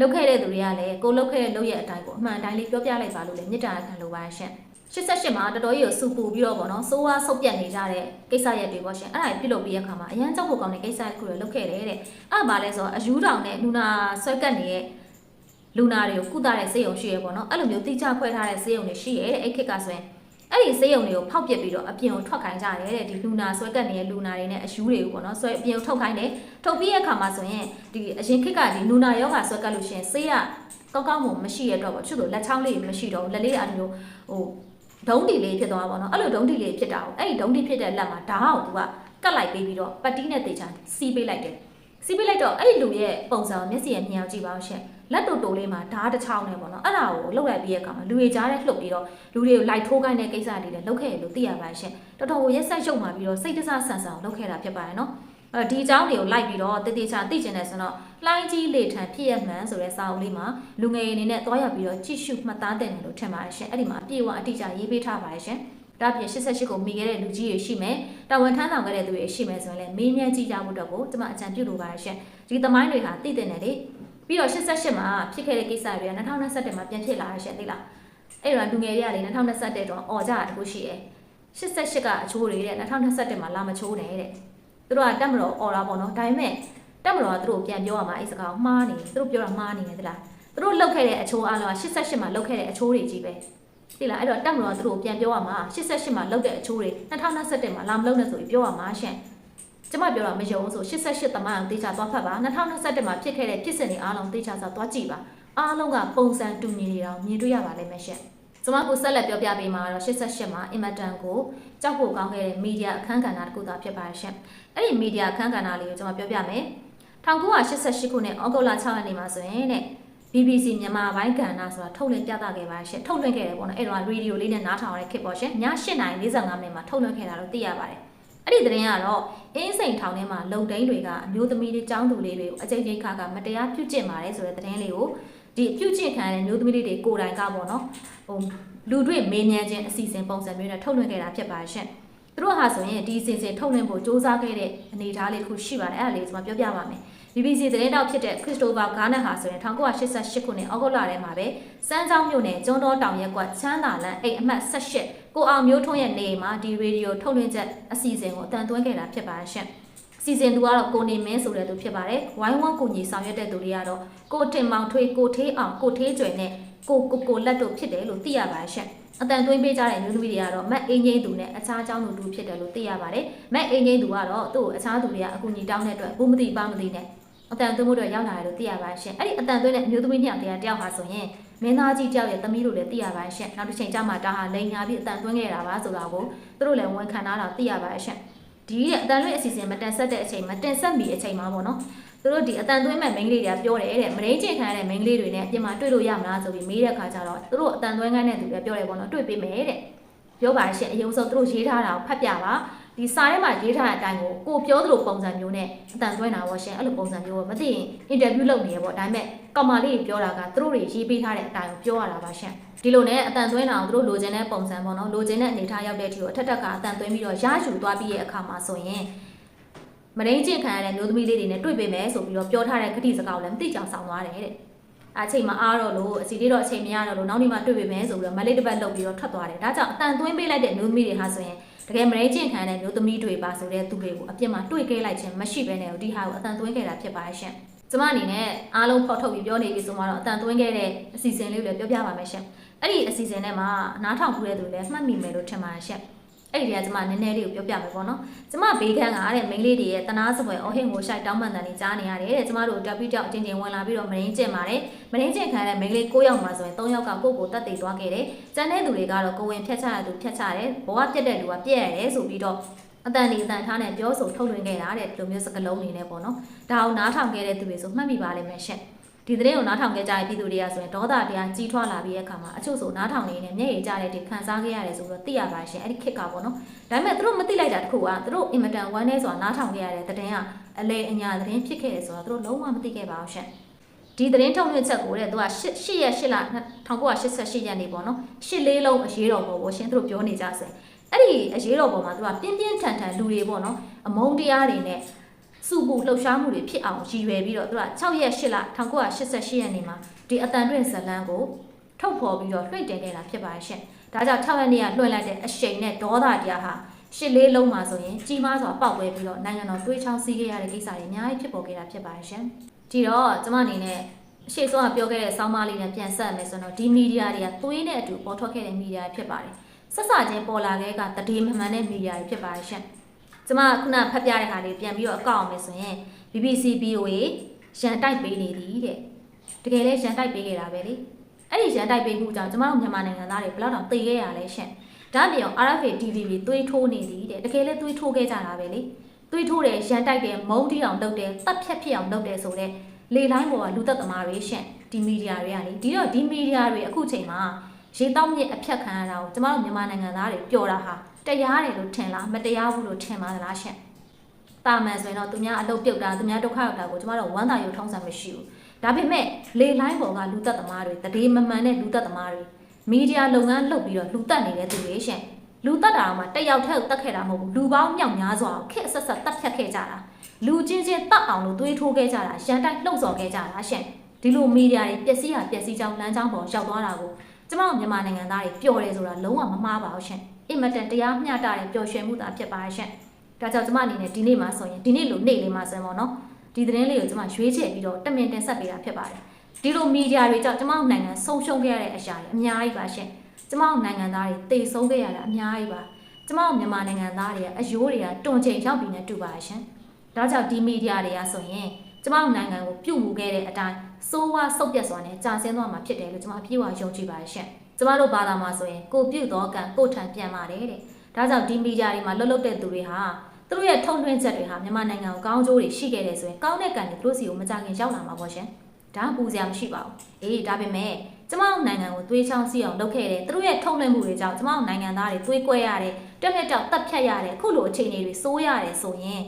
လုပ်ခဲ့တဲ့သူတွေကလည်းကိုလုပ်ခဲ့တဲ့လုပ်ရက်အတိုင်းကိုအမှန်တိုင်းလေးပြောပြလိုက်ပါလို့လည်းမေတ္တာခံလိုပါရှင့် 88မှာတော်တော်ကြီးကိုစူပူပြီးတော့ပေါ့နော်စိုးဝါဆုပ်ပြတ်နေကြတဲ့ကိစ္စရက်တွေပေါ့ရှင်အဲ့ဒါပြုလုပ်ပြီးရခါမှာအရန်ကြောက်ဖို့ကောင်းတဲ့ကိစ္စတစ်ခုတွေလုပ်ခဲ့တယ်တဲ့အဲ့ဒါမှလည်းဆိုတော့အယူတောင်နဲ့လူနာဆွဲကတ်နေတဲ့လူနာတွေကိုကုသတဲ့စေယုံရှိရပေါ့နော်အဲ့လိုမျိုးတိကျခွဲထားတဲ့စေယုံတွေရှိရတဲ့အဲ့ခက်ကဆိုရင်အဲ့ဒီစေယုံတွေကိုဖောက်ပြစ်ပြီးတော့အပြင်ကိုထွက်ခိုင်းကြတယ်တဲ့ဒီလူနာဆွဲကတ်နေတဲ့လူနာတွေနဲ့အယူတွေကိုပေါ့နော်ဆွဲအပြင်ကိုထုတ်ခိုင်းတယ်ထုတ်ပြီးတဲ့အခါမှာဆိုရင်ဒီအရင်ခက်ကဒီလူနာယောဂဆွဲကတ်လို့ရှိရင်ဆေးရကောက်ကောက်မှုမရှိရတော့ပေါ့ချွတ်လို့လက်ချောင်းလေးမရှိတော့လက်လေးအလိုဟို ဒုံးတီလေးဖြစ်သွားပါတော့အဲ့လိုဒုံးတီလေးဖြစ်တာကိုအဲ့ဒီဒုံးတီဖြစ်တဲ့လက်မှာဓာတ်ကိုသူကကတ်လိုက်ပေးပြီးတော့ပတ်တီးနဲ့တေချာစီးပေးလိုက်တယ်စီးပေးလိုက်တော့အဲ့ဒီလူရဲ့ပုံစံမျက်စိရဲ့မြင်အောင်ကြည့်ပါဦးရှင်လက်တူတူလေးမှာဓာတ်တစ်ချောင်းနဲ့ပေါ့နော်အဲ့ဒါကိုလှုပ်လိုက်ပြီးတဲ့အခါမှာလူတွေကြားထဲလှုပ်ပြီးတော့လူတွေကိုလိုက်ထိုးခိုင်းတဲ့ကိစ္စတွေလည်းလှုပ်ခဲ့ရလို့သိရပါရှင်တော်တော်ကိုရက်ဆက်ရုပ်မှာပြီးတော့စိတ်တဆဆန်ဆန်လှုပ်ခဲ့တာဖြစ်ပါတယ်နော် အဲဒီအကြောင်းတွေကိုလိုက်ပြီးတော့တည်တည်ချာသိကျင်တယ်ဆိုတော့လှိုင်းကြီးလေထံဖြစ်ရမှန်ဆိုတဲ့စာအုပ်လေးမှာလူငယ်အနေနဲ့သွားရောက်ပြီးတော့ကြည့်ရှုမှတ်သားတင်တယ်လို့ထင်ပါတယ်ရှင်အဲ့ဒီမှာအပြည့်အဝအတိအကျရေးပေးထားပါတယ်ရှင်ဒါပြင်88ကိုမိခဲ့တဲ့လူကြီးတွေရှိမယ်တာဝန်ထမ်းဆောင်ခဲ့တဲ့သူတွေရှိမယ်ဆိုရင်လည်းမေးမြန်းကြည့်ကြဖို့တော့ကိုကျွန်မအကြံပြုလိုပါတယ်ရှင်ဒီသမိုင်းတွေဟာသိတဲ့နယ်လေပြီးတော့88မှာဖြစ်ခဲ့တဲ့ကိစ္စတွေက2021မှာပြန်ဖြစ်လာရရှင်သိလားအဲ့တော့လူငယ်တွေကလေ2021တော့អော်ကြတာတခုရှိတယ်88ကအချိုးတွေတဲ့2021မှာလာမချိုးနဲ့တဲ့ သူတို့ကတက်မတော်អော်တာပေါ့နော်ဒါပေမဲ့တက်မတော်ကသူတို့ပြန်ပြောရမှာအဲ့စကားမှားနေသူတို့ပြောတာမှားနေတယ်သလားသူတို့လောက်ခဲ့တဲ့အချိုးအားလုံးက88မှာလောက်ခဲ့တဲ့အချိုးတွေကြီးပဲသိလားအဲ့တော့တက်မတော်ကသူတို့ပြန်ပြောရမှာ88မှာလောက်တဲ့အချိုးတွေ2021မှာလာမလောက်နဲ့ဆိုပြီးပြောရမှာရှင်ကျမပြောတာမယုံဆို88တမန်အောင်တေချာသွားဖတ်ပါ2021မှာဖြစ်ခဲ့တဲ့ဖြစ်စဉ်တွေအားလုံးတေချာစွာသွားကြည့်ပါအားလုံးကပုံစံတူညီနေတာမြင်တွေ့ရပါလိမ့်မယ်ရှင်ကျွန်မကိုဆက်လက်ပြောပြပေးမှာတော့88မှာအင်မတန်ကိုကြောက်ဖို့ကောင်းခဲ့တဲ့မီဒီယာအခန်းကဏ္ဍတစ်ခုသာဖြစ်ပါရှင်။ အဲ့ဒီမီဒီယာအခန်းကဏ္ဍလေးကိုကျွန်မပြောပြမယ်။1988ခုနှစ်ဩဂုတ်လ6ရက်နေ့မှာဆိုရင်တဲ့ BBC မြန်မာပိုင်းကဏ္ဍဆိုတာထုတ်လွှင့်ပြသခဲ့ပါရှင်။ထုတ်လွှင့်ခဲ့တယ်ပေါ့နော်။အဲ့တော့ရေဒီယိုလေးနဲ့နားထောင်ရတဲ့ခေတ်ပေါ့ရှင်။ည8:45မိနစ်မှာထုတ်လွှင့်ခဲ့တာလို့သိရပါတယ်။အဲ့ဒီသတင်းကတော့အင်းစိန်ထောင်ထဲမှာလုံတိန်တွေကအမျိုးသမီးတွေចောင်းသူလေးတွေကိုအကြိမ်ကြိမ်ခါကမတရားပြုကျင့်ပါတယ်ဆိုတဲ့သတင်းလေးကိုဒီပြုကျင့်ခံရတဲ့မျိုးသမီးလေးတွေကိုယ်တိုင်ကပေါ့နော်ဟိုလူတွေ့မေးမြန်းခြင်းအစီအစဉ်ပုံစံမျိုးနဲ့ထုတ်လွှင့်ခဲ့တာဖြစ်ပါရှင်။သူ တို့ဟာဆိုရင်ဒီအစီအစဉ်ထုတ်လွှင့်ဖို့စ조사ခဲ့တဲ့အနေအထားလေးတစ်ခုရှိပါတယ်အဲ့ဒါလေးကျွန်မပြောပြပါမယ်။ BBC သတင်းတောက်ဖြစ်တဲ့ Christopher Garnett ဟာဆိုရင်1988ခုနှစ်ဩဂုတ်လထဲမှာပဲစမ်းချောင်းမြို့နယ်ကျွန်းတော်တောင်ရက်ကွက်ချမ်းသာလန်အိမ်အမှတ်18ကိုအောင်မျိုးထွန်းရဲ့နေအိမ်မှာဒီရေဒီယိုထုတ်လွှင့်ချက်အစီအစဉ်ကိုအတန်သွင်းခဲ့တာဖြစ်ပါရှင်။စီစဉ်သူကတော့ကိုနေမင်းဆိုတဲ့သူဖြစ်ပါတယ်။ဝိုင်းဝန်းကူညီဆောင်ရွက်တဲ့သူတွေကတော့ကိုတင်မောင်ထွေးကိုထေးအောင်ကိုထေးကျွယ်နဲ့ကိုကိုကိုလက်တို့ဖြစ်တယ်လို့သိရပါရှင်။ အတန်သွင်းပေးကြတဲ့မျိုးသမီးတွေကတော့မတ်အင်းငိမ့်သူနဲ့အခြားအကြောင်းသူတို့ဖြစ်တယ်လို့သိရပါတယ်။မတ်အင်းငိမ့်သူကတော့သူ့ကိုအခြားသူတွေကအကူအညီတောင်းတဲ့အတွက်ဘူးမသိပါမသိနဲ့အတန်သွင်းမှုတော့ရောက်လာတယ်လို့သိရပါရှင်။အဲ့ဒီအတန်သွင်းတဲ့အမျိုးသမီးနှစ်ယောက်တရားတယောက်ဟာဆိုရင်မင်းသားကြီးတယောက်ရဲ့သမီးတို့လည်းသိရပါရှင်။နောက်တစ်ချိန်ကျမှတာဟာလိန်ညာပြီးအတန်သွင်းခဲ့တာပါဆိုတာကိုသူတို့လည်းဝန်ခံထားတာသိရပါရှင်။ဒီရဲ့အတန်လွင့်အစီအစဉ်မတင်ဆက်တဲ့အချိန်မတင်ဆက်မီအချိန်မှာပေါ့နော် သူတို့ဒီအတန်သွင်းမဲ့မိန်းကလေးတွေကပြောတယ်တဲ့မရင်းကျင်ခံရတဲ့မိန်းကလေးတွေနဲ့အပြင်မှာတွေ့လို့ရမလားဆိုပြီးမေးတဲ့အခါကျတော့သူတို့အတန်သွင်းခိုင်းတဲ့သူတွေပြောတယ်ပေါ့နော်တွေ့ပေးမယ်တဲ့ပြောပါရှင်အယုံဆုံးသူတို့ရေးထားတာကိုဖတ်ပြပါဒီစာထဲမှာရေးထားတဲ့အတိုင်းကိုကိုပြောသလိုပုံစံမျိုးနဲ့အတန်သွင်းတာပေါ့ရှင်အဲ့လိုပုံစံမျိုးကိုမသိရင်အင်တာဗျူးလုပ်နေရပေါ့ဒါပေမဲ့ကောင်မလေးပြောတာကသူတို့တွေရေးပေးထားတဲ့အတိုင်းကိုပြောရတာပါရှင်ဒီလိုနဲ့အတန်သွင်းတာကိုသူတို့လိုချင်တဲ့ပုံစံပေါ့နော်လိုချင်တဲ့အနေထားရောက်တဲ့အထိကိုအထက်ထက်ကအတန်သွင်းပြီးတော့ရယူသွားပြီးရဲ့အခါမှာဆိုရင် မရင်းကျင့်ခံရတဲ့မျိုးသမီးလေးတွေနဲ့တွေ့ပေမယ်ဆိုပြီးတော့ပြောထားတဲ့ခတိစကားကိုလည်းမသိကြအောင်ဆောင်သွားတယ်တဲ့အချိန်မအားတော့လို့အစီလေးတော့အချိန်မရတော့လို့နောက်နေ့မှတွေ့ပေမယ်ဆိုပြီးတော့မလေးတစ်ပတ်လောက်ပြီးတော့ထွက်သွားတယ်ဒါကြောင့်အတန်သွင်းပေးလိုက်တဲ့မျိုးသမီးတွေဟာဆိုရင်တကယ်မရင်းကျင့်ခံတဲ့မျိုးသမီးတွေပါဆိုတဲ့သူတွေကိုအပြစ်မှာတွေ့ခဲ့လိုက်ခြင်းမရှိဘဲနဲ့ဒီဟာကိုအတန်သွင်းခဲ့တာဖြစ်ပါရှင်ကျမအနေနဲ့အားလုံးဖော်ထုတ်ပြီးပြောနေပြီဆိုမှတော့အတန်သွင်းခဲ့တဲ့အစီအစဉ်လေးကိုလည်းပြောပြပါမယ်ရှင်အဲ့ဒီအစီအစဉ်ထဲမှာနားထောင်ခုတဲ့သူတွေလည်းမှတ်မိမယ်လို့ထင်ပါတယ်ရှင် အဲ့ဒီတည်းကကျမနည်းနည်းလေးကိုပြောပြမယ်ပေါ့နော်ကျမဘေးခန်းကတဲ့မိန်းလေးတွေရဲ့တနာစပွဲအော်ဟင်ကိုရှိုက်တောင်းပန်တန်တွေကြားနေရတယ်တဲ့ကျမတို့တပ်ပြီးတောက်အချင်းချင်းဝင်လာပြီးတော့မရင်းကျင့်ပါတယ်မရင်းကျင့်ခံတဲ့မိန်းကလေး9ယောက်မှာဆိုရင်3ယောက်ကကိုယ့်ကိုတတ်သိသွားခဲ့တယ်ကျန်တဲ့သူတွေကတော့ကိုဝင်ဖြတ်ချရသူဖြတ်ချတယ်ဘဝပြတ်တဲ့လူကပြက်ရတယ်ဆိုပြီးတော့အတန်ဒီအတန်ထားနဲ့ပြောဆိုထုတ်လွှင့်ခဲ့တာတဲ့ဒီလိုမျိုးစကားလုံးတွေနဲ့ပေါ့နော်ဒါအောင်နားထောင်ခဲ့တဲ့သူတွေဆိုမှတ်မိပါလိမ့်မယ်ရှင့် ဒီသတင်းကိုနားထောင်ခဲ့ကြတဲ့ပြည်သူတွေကဆိုရင်ဒေါသတရားကြီးထွားလာပြီးတဲ့အခါမှာအချို့ဆိုနားထောင်နေနေမျက်ရည်ကျတဲ့ဒီခံစားခဲ့ရတယ်ဆိုတော့သိရပါရှင်အဲ့ဒီခက်ကပေါ့နော်ဒါပေမဲ့သူတို့မသိလိုက်တာတခုကသူတို့အင်မတန်ဝမ်းနေစွာနားထောင်ခဲ့ရတဲ့သတင်းကအလေအညာသတင်းဖြစ်ခဲ့တယ်ဆိုတော့သူတို့လုံးဝမသိခဲ့ပါဘူးရှင်ဒီသတင်းထုတ်လွှင့်ချက်ကိုတဲ့သူက8ရက်8လ1988ရက်နေ့ပေါ့နော်8လေးလုံးအရေးတော်ပေါ်ပေါ့ရှင်သူတို့ပြောနေကြဆဲအဲ့ဒီအရေးတော်ပေါ်မှာသူကပြင်းပြင်းထန်ထန်လူတွေပေါ့နော်အမုန်းတရားတွေနဲ့ စုပူလှုပ်ရှားမှုတွေဖြစ်အောင်ရည်ရွယ်ပြီးတော့သူက6ရက်8လ1988ရက်နေ့မှာဒီအတန်တွင့်ဇလန်းကိုထုတ်ဖော်ပြီးတော့လွှင့်တင်ခဲ့တာဖြစ်ပါရှင်။ဒါကြောင့်6ရက်နေ့ကလွှင့်လိုက်တဲ့အရှိန်နဲ့ဒေါသတရားဟာရှစ်လေးလုံးမှာဆိုရင်ကြီးမားစွာပေါက်ပွဲပြီးတော့နိုင်ငံတော်တွေးချောင်းစီးခဲ့ရတဲ့ကိစ္စတွေအများကြီးဖြစ်ပေါ်ခဲ့တာဖြစ်ပါရှင်။ဒီတော့ကျမအနေနဲ့အရှိဆုံးကပြောခဲ့တဲ့ဆောင်းပါးလေးနဲ့ပြန်ဆက်မယ်ဆိုတော့ဒီမီဒီယာတွေကသွေးနဲ့အတူပေါ်ထွက်ခဲ့တဲ့မီဒီယာဖြစ်ပါတယ်။ဆက်စချင်းပေါ်လာခဲ့ကတည်မမှန်တဲ့မီဒီယာတွေဖြစ်ပါတယ်ရှင်။ ကျမခုနဖတ်ပြတဲ့ဟာလေးပြန်ပြီးတော့အကောက်အောင်မယ်ဆိုရင် BBC BOA ရန်တိုက်ပေးနေသည်တဲ့တကယ်လဲရန်တိုက်ပေးခဲ့တာပဲလေအဲ့ဒီရန်တိုက်ပေးမှုကြောင့်ကျမတို့မြန်မာနိုင်ငံသားတွေဘယ်လောက်တောင်သေခဲ့ရလဲရှင်ဒါပြောင် RFA DVB သွေးထိုးနေသည်တဲ့တကယ်လဲသွေးထိုးခဲ့ကြတာပဲလေသွေးထိုးတယ်ရန်တိုက်တယ်မုံတီအောင်လုပ်တယ်တတ်ဖြတ်ဖြစ်အောင်လုပ်တယ်ဆိုတော့လေလိုင်းပေါ်ကလူသက်သမားတွေရှင်ဒီမီဒီယာတွေကလေဒီတော့ဒီမီဒီယာတွေအခုချိန်မှာရေတောက်မြစ်အဖြတ်ခံရတာကိုကျမတို့မြန်မာနိုင်ငံသားတွေပျော်တာဟာ တရားတယ်လို့ထင်လားမတရားဘူးလို့ထင်ပါသလားရှင်တာမန်ဆိုရင်တော့သူများအလုပ်ပြုတ်တာသူများဒုက္ခရောက်တာကိုကျမတို့ဝမ်းသာရုံထုံးစံမရှိဘူးဒါပေမဲ့လေလိုင်းပေါ်ကလူသက်သမားတွေတည်မမှန်တဲ့လူသက်သမားတွေမီဒီယာလုပ်ငန်းလုပ်ပြီးတော့လူသက်နေတဲ့သူတွေရှင်လူသက်တာမှတက်ရောက်ထက်တက်ခဲ့တာမဟုတ်ဘူးလူပေါင်းမြောက်များစွာခက်ဆက်ဆက်တက်ဖြတ်ခဲ့ကြတာလူချင်းချင်းတတ်အောင်လို့သွေးထိုးခဲ့ကြတာရန်တိုက်လှုပ်ဆော်ခဲ့ကြတာရှင်ဒီလိုမီဒီယာတွေပျက်စီးရပျက်စီးကြောင်းလမ်းကြောင်းပေါ်ရောက်သွားတာကိုကျမတို့မြန်မာနိုင်ငံသားတွေပျော်တယ်ဆိုတာလုံးဝမမှားပါဘူးရှင် အင်မတန်တရားမျှတတဲ့ပျော်ရွှင်မှုသာဖြစ်ပါရှင်ဒါကြောင့်ကျမအနေနဲ့ဒီနေ့မှာဆိုရင်ဒီနေ့လိုနေ့လေးမှာဆိုရင်ပေါ့နော်ဒီသတင်းလေးကိုကျမရွေးချယ်ပြီးတော့တမင်တင်ဆက်ပေးတာဖြစ်ပါတယ်ဒီလိုမီဒီယာတွေကြောင့်ကျမတို့နိုင်ငံဆုံးရှုံးခဲ့ရတဲ့အရာတွေအများကြီးပါရှင်ကျမတို့နိုင်ငံသားတွေတိတ်ဆုံးခဲ့ရတာအများကြီးပါကျမတို့မြန်မာနိုင်ငံသားတွေကအယိုးတွေကတွန်ချိန်ရောက်ပြီးနေတူပါရှင်ဒါကြောင့်ဒီမီဒီယာတွေကဆိုရင်ကျမတို့နိုင်ငံကိုပြုတ်မှုခဲ့တဲ့အတိုင်းစိုးဝါဆုတ်ပြတ်စွာနဲ့ကြာဆင်းသွားမှာဖြစ်တယ်လို့ကျမအပြည့်အဝယုံကြည်ပါတယ်ရှင် ကျမတို့ဘာသာမှာဆိုရင်ကိုပြုတ်တော့ကံကိုထံပြန်ပါတယ်တဲ့ဒါကြောင့်ဒီမီဒီယာတွေမှာလှုပ်လှုပ်တဲ့သူတွေဟာသူတို့ရဲ့ထုံထွင်းချက်တွေဟာမြန်မာနိုင်ငံကိုကောင်းကျိုးတွေရှိခဲ့တယ်ဆိုရင်ကောင်းတဲ့ကံတွေသူတို့စီကိုမကြခင်ရောက်လာမှာပေါ့ရှင်ဒါပူစရာမရှိပါဘူးအေးဒါပေမဲ့ကျမတို့နိုင်ငံကိုသွေးချောင်းစီအောင်လုပ်ခဲ့တယ်သူတို့ရဲ့ထုံလွှင့်မှုတွေကြောင့်ကျမတို့နိုင်ငံသားတွေသွေးကွဲရတယ်တက်လက်တောက်တက်ဖြတ်ရတယ်အခုလိုအခြေအနေတွေစိုးရတယ်ဆိုရင်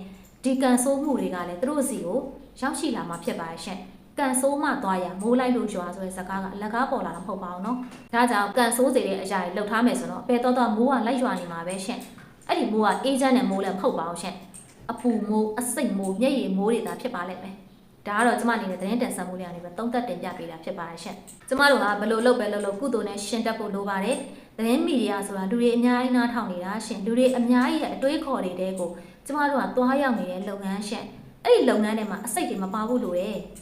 ဒီကန်ဆိုးမှုတွေကလည်းသူတို့စီကိုရောက်ရှိလာမှာဖြစ်ပါရဲ့ရှင် ကန်ဆိုးမှသွားရမိုးလိုက်လို့ရွာဆိုတဲ့စကားကအလကားပေါ်လာတာမဟုတ်ပါဘူးเนาะဒါကြောင့်ကန်ဆိုးစေတဲ့အရာတွေလှုပ်ထားမယ်ဆိုတော့ပဲတော့တော့မိုးကလိုက်ရွာနေမှာပဲရှင်အဲ့ဒီမိုးကအေးချမ်းတဲ့မိုးလည်းမဟုတ်ပါဘူးရှင်အပူမိုးအစိတ်မိုးမျက်ရည်မိုးတွေသာဖြစ်ပါလိမ့်မယ် ဒါကတော့ကျမအနေနဲ့သတင်းတင်ဆက်မှုလေးအနေနဲ့သုံးသက်တင်ပြပေးတာဖြစ်ပါတယ်ရှင်။ကျမတို့ကဘယ်လိုလုပ်ပဲလုပ်လို့ကုသိုလ်နဲ့ရှင်းတတ်ဖို့လိုပါတယ်။သတင်းမီဒီယာဆိုတာလူတွေအများကြီးနားထောင်နေတာရှင်လူတွေအများကြီးရဲ့အတွေးခေါ်တွေတဲကိုကျမတို့ကသွားရောက်နေတဲ့လုပ်ငန်းရှင်အဲ့ဒီလုပ်ငန်းထဲမှာအစိတ်တွေမပါဘူးလို့လေ။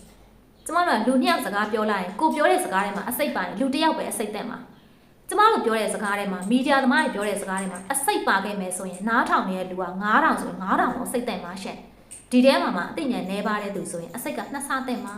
ကျမတို့ကလူနှစ်ယောက်စကားပြောလိုက်ရင်ကိုပြောတဲ့စကားထဲမှာအစိတ်ပါရင်လူတစ်ယောက်ပဲအစိတ်တက်မှာကျမတို့ပြောတဲ့စကားထဲမှာမီဒီယာသမားတွေပြောတဲ့စကားထဲမှာအစိတ်ပါခဲ့မယ်ဆိုရင်နားထောင်နေတဲ့လူက9000ဆိုရင်9000ကိုစိတ်တက်မှာရှင်။ဒီထဲမှာမှအသိဉာဏ်နှဲပါတဲ့သူဆိုရင်အစိတ်ကနှစ်ဆတဲ့မှာ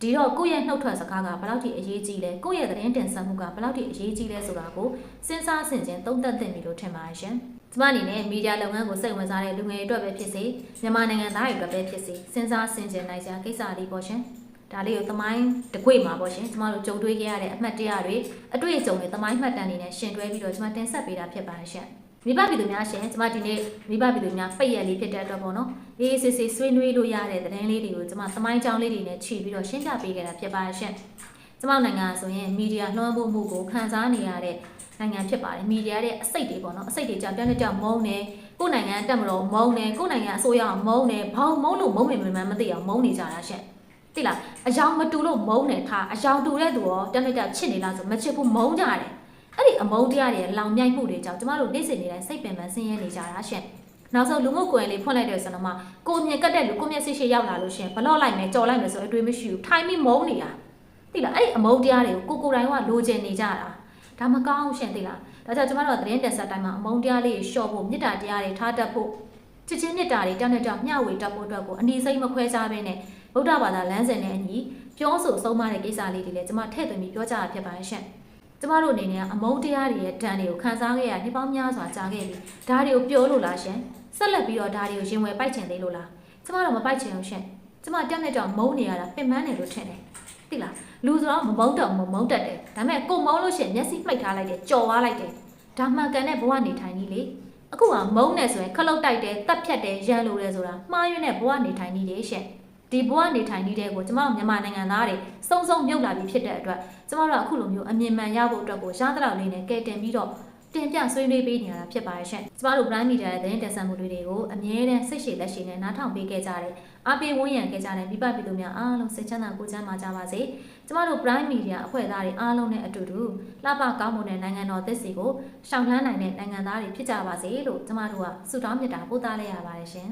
ဒီတော့ကိုယ့်ရဲ့နှုတ်ထွက်စကားကဘယ်လောက်ထိအရေးကြီးလဲကိုယ့်ရဲ့သတင်းတင်ဆက်မှုကဘယ်လောက်ထိအရေးကြီးလဲဆိုတာကိုစဉ်းစားဆင်ခြင်သုံးသပ်သင့်ပြီလို့ထင်ပါတယ်ရှင်။ကျမအနေနဲ့မီဒီယာလုပ်ငန်းကိုစိတ်ဝင်စားတဲ့လူငယ်တွေအတွက်ပဲဖြစ်စေမြန်မာနိုင်ငံသားတွေအတွက်ပဲဖြစ်စေစဉ်းစားဆင်ခြင်နိုင်စရာကိစ္စလေးပေါ့ရှင်။ ဒါလေးကိုသမိုင်းတကွေ့မှာပေါ့ရှင်ကျမတို့ကြုံတွေ့ခဲ့ရတဲ့အမှတ်တရတွေအတွေ့အကြုံတွေသမိုင်းမှတ်တမ်းတွေနဲ့ရှင်တွဲပြီးတော့ကျမတင်ဆက်ပေးတာဖြစ်ပါတယ်ရှင်။မိဘပြည်သူများရှင်ကျမဒီနေ့မိဘပြည်သူများပိတ်ရက်လေးဖြစ်တဲ့အတွက်ပေါ့နော်အေးအေးဆေးဆေးဆွေးနွေးလို့ရတဲ့သတင်းလေးတွေကိုကျမသမိုင်းကြောင်းလေးတွေနဲ့ခြေပြီးတော့ရှင်းပြပေးခဲ့တာဖြစ်ပါတယ်ရှင်ကျမနိုင်ငံဆိုရင်မီဒီယာလွှမ်းမိုးမှုကိုခံစားနေရတဲ့နိုင်ငံဖြစ်ပါတယ်မီဒီယာရဲ့အစိတ်တွေပေါ့နော်အစိတ်တွေကြောင့်ပြောင်းပြောင်းမုန်းတယ်ကိုယ်နိုင်ငံတက်မလို့မုန်းတယ်ကိုယ်နိုင်ငံအစိုးရကမုန်းတယ်ဘောင်မုန်းလို့မုန်းနေမှမသိအောင်မုန်းနေကြတာရှင် သိလားအယောင်မတူလို့မုန်းတယ်ထားအယောင်တူတဲ့သူရောတက်တက်ချစ်နေလားဆိုမချစ်ဘူးမုန်းကြတယ်အဲ့ဒီအမုန်းတရားတွေလောင်မြိုက်မှုတွေကြောင့်ကျမတို့နေ့စဉ်နေ့တိုင်းစိတ်ပင်ပန်းဆင်းရဲနေကြတာရှင်။နောက်ဆုံးလူမှုကွယ်လေးဖွင့်လိုက်တဲ့ဆိုတော့မှကိုအမြင်ကတ်တဲ့လူကိုမျက်စိရှိရောက်လာလို့ရှင်ဘလော့လိုက်မယ်ကြော်လိုက်မယ်ဆိုအတွေ့မရှိဘူးထိုင်ပြီးမုန်းနေတာ။သိလားအဲ့ဒီအမုန်းတရားတွေကိုကိုကိုယ်တိုင်ကလိုချင်နေကြတာ။ဒါမကောင်းရှင်သိလား။ဒါကြောင့်ကျမတို့ကသတင်းတက်ဆက်တိုင်းမှာအမုန်းတရားလေးရှော့ဖို့မေတ္တာတရားတွေထားတတ်ဖို့ချစ်ချင်းမေတ္တာတွေတောင်းတတောင်းမျှဝေတတ်ဖို့အတွက်ကိုအနည်းစိတ်မခွဲခြားဘဲနဲ့ ဗုဒ္ဓဘာသာလမ်းစဉ်နဲ့အညီပြောဆိုဆုံးမတဲ့ကိစ္စလေးတွေလည်းကျမထည့်သွင်းပြီးပြောကြတာဖြစ်ပါရှင်။ကျမတို့အနေနဲ့ကအမုန်းတရားတွေရဲ့ဒဏ်တွေကိုခံစားခဲ့ရနှစ်ပေါင်းများစွာကြာခဲ့ပြီဒါတွေကိုပြောလို့လားရှင်ဆက်လက်ပြီးတော့ဒါတွေကိုရင်ဝယ်ပိုက်ချင်သေးလို့လားကျမတို့မပိုက်ချင်ဘူးရှင်ကျမတက်နဲ့ကြောင့်မုန်းနေရတာပင်ပန်းနေလို့ထင်တယ်သိလားလူဆိုတော့မမုန်းတော့မမုန်းတတ်တယ်ဒါပေမဲ့ကိုမုန်းလို့ရှင်မျက်စိမှိတ်ထားလိုက်တယ်ကြော်သွားလိုက်တယ်ဒါမှန်ကန်တဲ့ဘဝနေထိုင်ကြီးလေအခုကမုန်းနေဆိုရင်ခလုတ်တိုက်တယ်တက်ဖြတ်တယ်ရန်လိုတယ်ဆိုတာမှားယွင်းတဲ့ဘဝနေထိုင်ကြီးလေရှင် ဒီဘဝနေထိုင်နေတဲ့ကိုကျမတို့မြန်မာနိုင်ငံသားတွေစုံစုံမြုပ်လာပြီးဖြစ်တဲ့အတွက်ကျမတို့ကအခုလိုမျိုးအမြင်မှန်ရဖို့အတွက်ကိုရသလောက်လေးနဲ့ကဲတင်ပြီးတော့တင်ပြဆွေးနွေးပေးနေရတာဖြစ်ပါရဲ့ရှင်ကျမတို့ Prime Media ရဲ့သတင်းတင်ဆက်မှုတွေကိုအမြဲတမ်းစိတ်ရှည်လက်ရှည်နဲ့နားထောင်ပေးခဲ့ကြတယ်အားပေးဝန်းရံခဲ့ကြတဲ့မိဘပြည်သူများအားလုံးစိတ်ချမ်းသာကိုယ်ချမ်းသာကြပါစေကျမတို့ Prime Media အဖွဲ့သားတွေအားလုံးနဲ့အတူတူလှပကောင်းမွန်တဲ့နိုင်ငံတော်သစ်စီကိုရှောင်လန်းနိုင်တဲ့နိုင်ငံသားတွေဖြစ်ကြပါစေလို့ကျမတို့ကဆုတောင်းမြတ်တာပို့သလိုက်ရပါတယ်ရှင်